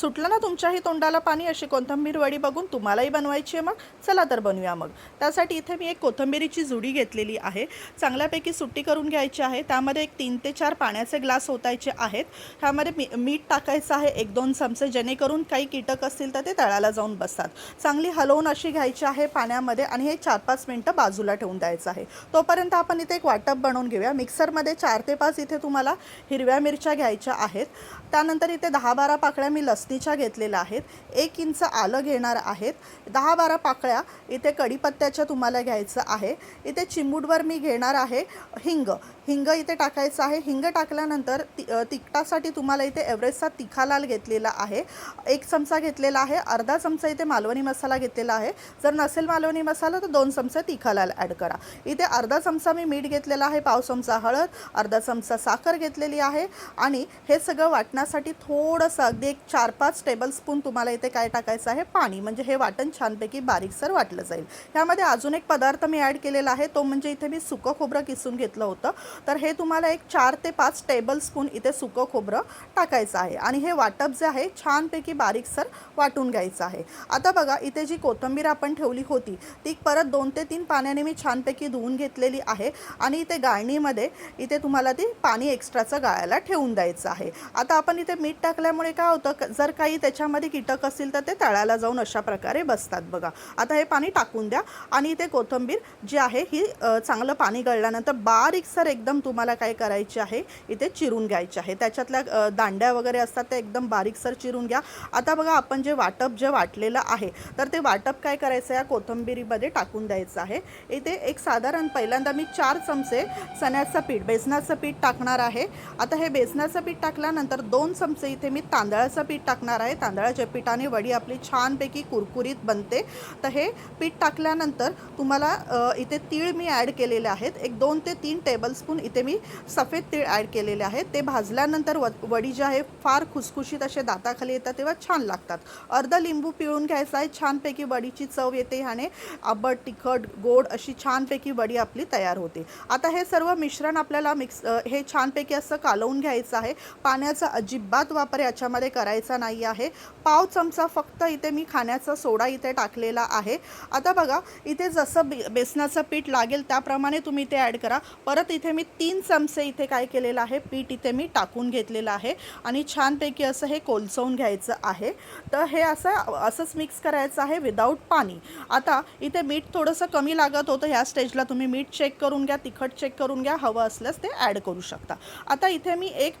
सुटलं ना तुमच्याही तोंडाला पाणी? अशी कोथिंबीर वडी बघून तुम्हालाही बनवायची आहे मग? चला तर बनवूया मग. त्यासाठी इथे मी एक कोथिंबीरीची जुडी घेतलेली आहे. चांगल्यापैकी सुट्टी करून घ्यायची आहे. त्यामध्ये एक तीन ते चार पाण्याचे ग्लास ओतायचे आहेत. ह्यामध्ये मी मीठ टाकायचं आहे. एक दोन चमचे जेणेकरून काही कीटक असतील तर ते तळाला जाऊन बसतात. चांगली हलवून अशी घ्यायची आहे पाण्यामध्ये आणि हे चार पाच मिनटं बाजूला ठेवून द्यायचं आहे. तोपर्यंत आपण इथे एक वाटप बनवून घेऊया. मिक्सरमध्ये चार ते पाच इथे तुम्हाला हिरव्या मिरच्या घ्यायच्या आहेत. त्यानंतर इथे दहा बारा पाकळ्या मी लस लसणीच्या घेतलेल्या आहेत. एक इंच आलं घेणार आहेत. दहा बारा पाकळ्या इथे कढीपत्त्याच्या तुम्हाला घ्यायचं आहे. इथे चिमूटवर मी घेणार आहे हिंग. हिंग इथे टाकायचं आहे. हिंग टाकल्यानंतर ति तिखटासाठी तुम्हाला इथे एव्हरेस्टचा तिखालाल घेतलेला आहे. एक चमचा घेतलेला आहे. अर्धा चमचा इथे मालवणी मसाला घेतलेला आहे. जर नसेल मालवणी मसाला तर दोन चमचे तिखालाल ॲड करा. इथे अर्धा चमचा मी मीठ घेतलेला आहे पाव चमचा हळद अर्धा चमचा साखर घेतलेली आहे. आणि हे सगळं वाटण्यासाठी थोडंसं अगदी एक चार पाच टेबलस्पून तुम्हाला इथे काय टाकायचं आहे? पाणी. म्हणजे हे वाटण छानपैकी बारीकसर वाटलं जाईल. ह्यामध्ये अजून एक पदार्थ मी ॲड केलेला आहे. तो म्हणजे इथे मी सुकं खोबरं किसून घेतलं होतं. तर हे तुम्हाला एक चार ते पाच टेबलस्पून इथे सुकं खोबरं टाकायचं आहे. आणि हे वाटप जे आहे छानपैकी बारीकसर वाटून घ्यायचं आहे. आता बघा इथे जी कोथिंबीर आपण ठेवली होती ती परत दोन ते तीन पाण्याने मी छानपैकी धुवून घेतलेली आहे. आणि इथे गाळणीमध्ये इथे तुम्हाला ती पाणी एक्स्ट्राचं गाळायला ठेवून द्यायचं आहे. आता आपण इथे मीठ टाकल्यामुळे काय होतं क- जर काही त्याच्यामध्ये कीटक असतील तर ते तळाला जाऊन अशा प्रकारे बसतात बघा. आता हे पाणी टाकून द्या. आणि इथे कोथिंबीर जी आहे ही चांगलं पाणी गळल्यानंतर बारीकसर एकदम एकदम तुम्हाला काय करायचे आहे इथे चिरून घ्यायचे आहे. त्याच्यातल्या दांड्या वगैरे असतात ते एकदम बारीकसर चिरून घ्या. आता बघा आपण जे वाटप जे वाटलेलं आहे तर ते वाटप काय करायचं? या कोथंबिरीमध्ये टाकून द्यायचं आहे. इथे एक साधारण पहिल्यांदा मी चार चमचे चण्याचं पीठ बेसनाचं पीठ टाकणार आहे. आता हे बेसनाचं पीठ टाकल्यानंतर दोन चमचे इथे मी तांदळाचं पीठ टाकणार आहे. तांदळाच्या पिठाने वडी आपली छानपैकी कुरकुरीत बनते. तर हे पीठ टाकल्यानंतर तुम्हाला इथे तीळ मी ॲड केलेले आहेत. एक दोन ते तीन टेबलस्पून इथे मी सफेद तीळ ॲड केलेले आहेत. ते भाजल्यानंतर व वडी जे आहे फार खुसखुशीत असे दाताखाली येतात तेव्हा छान लागतात. अर्धा लिंबू पिळून घ्यायचा आहे. छानपैकी वडीची चव येते ह्याने. आंबट तिखट गोड अशी छानपैकी वडी आपली तयार होते. आता हे सर्व मिश्रण आपल्याला मिक्स हे छानपैकी असं कालवून घ्यायचं आहे. पाण्याचा अजिबात वापर याच्यामध्ये करायचा नाही आहे. पाव चमचा फक्त इथे मी खाण्याचा सोडा इथे टाकलेला आहे. आता बघा इथे जसं बे बेसनाचं पीठ लागेल त्याप्रमाणे तुम्ही इथे ॲड करा. परत इथे मी मी तीन चमचे इथे काय केलेलं आहे? पीठ इथे मी टाकून घेतलेलं आहे आणि छानपैकी असं हे कोलचवून घ्यायचं आहे. तर हे असं असंच मिक्स करायचं आहे विदाऊट पाणी. आता इथे मीठ थोडंसं कमी लागत होतं ह्या स्टेजला तुम्ही मीठ चेक करून घ्या तिखट चेक करून घ्या हवं असल्यास ते ॲड करू शकता. आता इथे मी एक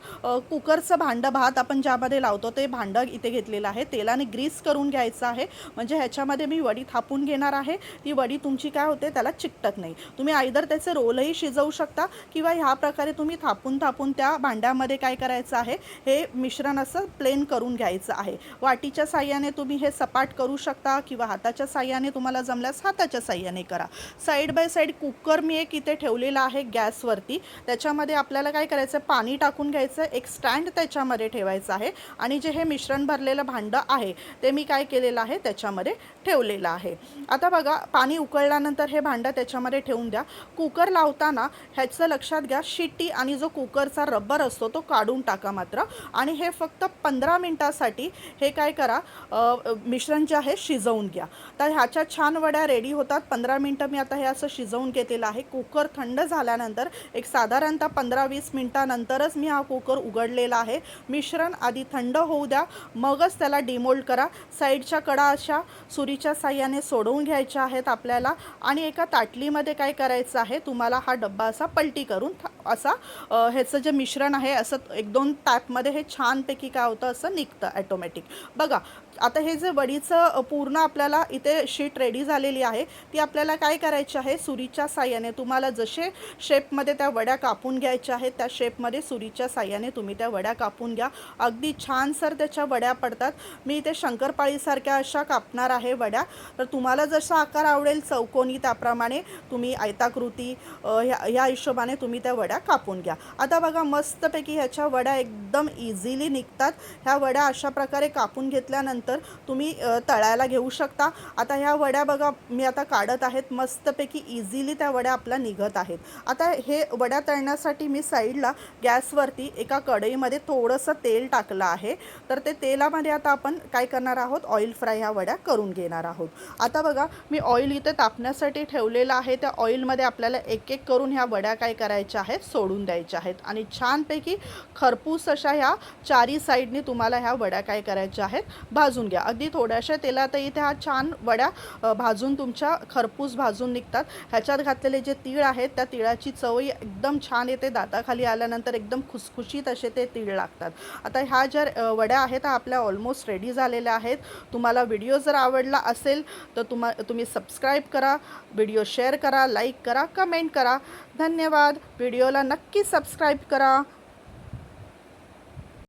कुकरचं भांडं भात आपण ज्यामध्ये लावतो ते भांडं इथे घेतलेलं आहे. तेलाने ग्रीस करून घ्यायचं आहे. म्हणजे ह्याच्यामध्ये मी वडी थापून घेणार आहे. ती वडी तुमची काय होते? त्याला चिकटत नाही. तुम्ही आयदर त्याचे रोलही शिजवू शकता किंवा ह्या प्रकारे तुम्ही थापून थापून त्या भांड्यामध्ये काय करायचं आहे हे मिश्रण असं प्लेन करून घ्यायचं आहे. वाटीच्या साह्याने तुम्ही हे सपाट करू शकता किंवा हाताच्या साह्याने तुम्हाला जमल्यास हाताच्या साह्याने करा. साईड बाय साईड कुकर मी एक इथे ठेवलेला आहे गॅसवरती. त्याच्यामध्ये आपल्याला काय करायचं आहे पाणी टाकून घ्यायचं एक स्टँड त्याच्यामध्ये ठेवायचं आहे आणि जे हे मिश्रण भरलेलं भांडं आहे ते मी काय केलेलं आहे त्याच्यामध्ये ठेवलेलं आहे. आता बघा पाणी उकळल्यानंतर हे भांडं त्याच्यामध्ये ठेवून द्या. कुकर लावताना ह्याचं लक्षात घ्या शिट्टी आणि जो कुकरचा रबर असतो तो काढून टाका मात्र. आणि हे फक्त पंधरा मिनटासाठी हे काय करा मिश्रण जे आहे शिजवून घ्या. तर ह्याच्या छान वड्या रेडी होतात. पंधरा मिनटं मी आता हे असं शिजवून घेतलेलं आहे. कुकर थंड झाल्यानंतर एक साधारणतः पंधरा वीस मिनटानंतरच मी हा कुकर उघडलेला आहे. मिश्रण आधी थंड होऊ द्या. मगच त्याला डिमोल्ड करा. साईडच्या कडा अशा सुरीच्या साह्याने सोडवून घ्यायच्या आहेत आपल्याला. आणि एका ताटलीमध्ये काय करायचं आहे तुम्हाला हा डब्बा असा पलटी करून असा ह्याचं जे मिश्रण आहे असं एक दोन टॅपमध्ये हे छानपैकी काय होतं असं निघतं ॲटोमॅटिक बघा आता हे जे वडीचं पूर्ण आपल्याला इथे शीट रेडी झालेली आहे ती आपल्याला काय करायची आहे सुरीच्या साह्याने तुम्हाला जसे शेपमध्ये त्या वड्या कापून घ्यायच्या आहेत त्या शेपमध्ये सुरीच्या साह्याने तुम्ही त्या वड्या कापून घ्या. अगदी छान सर त्याच्या वड्या पडतात. मी इथे शंकरपाळीसारख्या अशा कापणार आहे वड्या. तर तुम्हाला जसा आकार आवडेल चौकोनी त्याप्रमाणे तुम्ही आयताकृती ह्या ह्या हिशोबाने तुम्ही त्या वड्या कापून घ्या. आता बघा मस्तपैकी ह्याच्या वड्या एकदम इझिली निघतात. ह्या वड्या अशा प्रकारे कापून घेतल्यानंतर तुम्ही तळायला घेऊ शकता. आता ह्या वड्या बघा मी आता काढत आहेत. मस्तपैकी इझिली त्या वड्या आपल्या निघत आहेत. आता हे वड्या तळण्यासाठी मी साईडला गॅसवरती एका कढईमध्ये थोडंसं तेल टाकलं आहे. तर ते तेलामध्ये आता आपण काय करणार आहोत? ऑइल फ्राय ह्या वड्या करून घेणार आहोत. आता बघा मी ऑइल इथे तापण्यासाठी ठेवलेलं आहे. त्या ऑइलमध्ये आपल्याला एक एक करून ह्या वड्या काय करायच्या आहेत सोडून द्यायच्या आहेत. आणि छानपैकी खरपूस अशा ह्या चारी साईडनी तुम्हाला ह्या वड्या काय करायच्या आहेत भाजून घ्या. अगदी थोड्याशा तेलातही त्या छान वड्या भाजून तुमच्या खरपूस भाजून निघतात. ह्याच्यात घातलेले जे तीळ आहेत त्या तिळाची चवही एकदम छान येते. दाताखाली आल्यानंतर एकदम खुसखुशीत असे ते तीळ लागतात. आता ह्या ज्या वड्या आहेत त्या आपल्या ऑलमोस्ट रेडी झालेल्या आहेत. तुम्हाला व्हिडिओ जर आवडला असेल तर तुम्हा तुम्ही सबस्क्राईब करा व्हिडिओ शेअर करा लाईक करा कमेंट करा. धन्यवाद. व्हिडिओला नक्की सबस्क्राईब करा.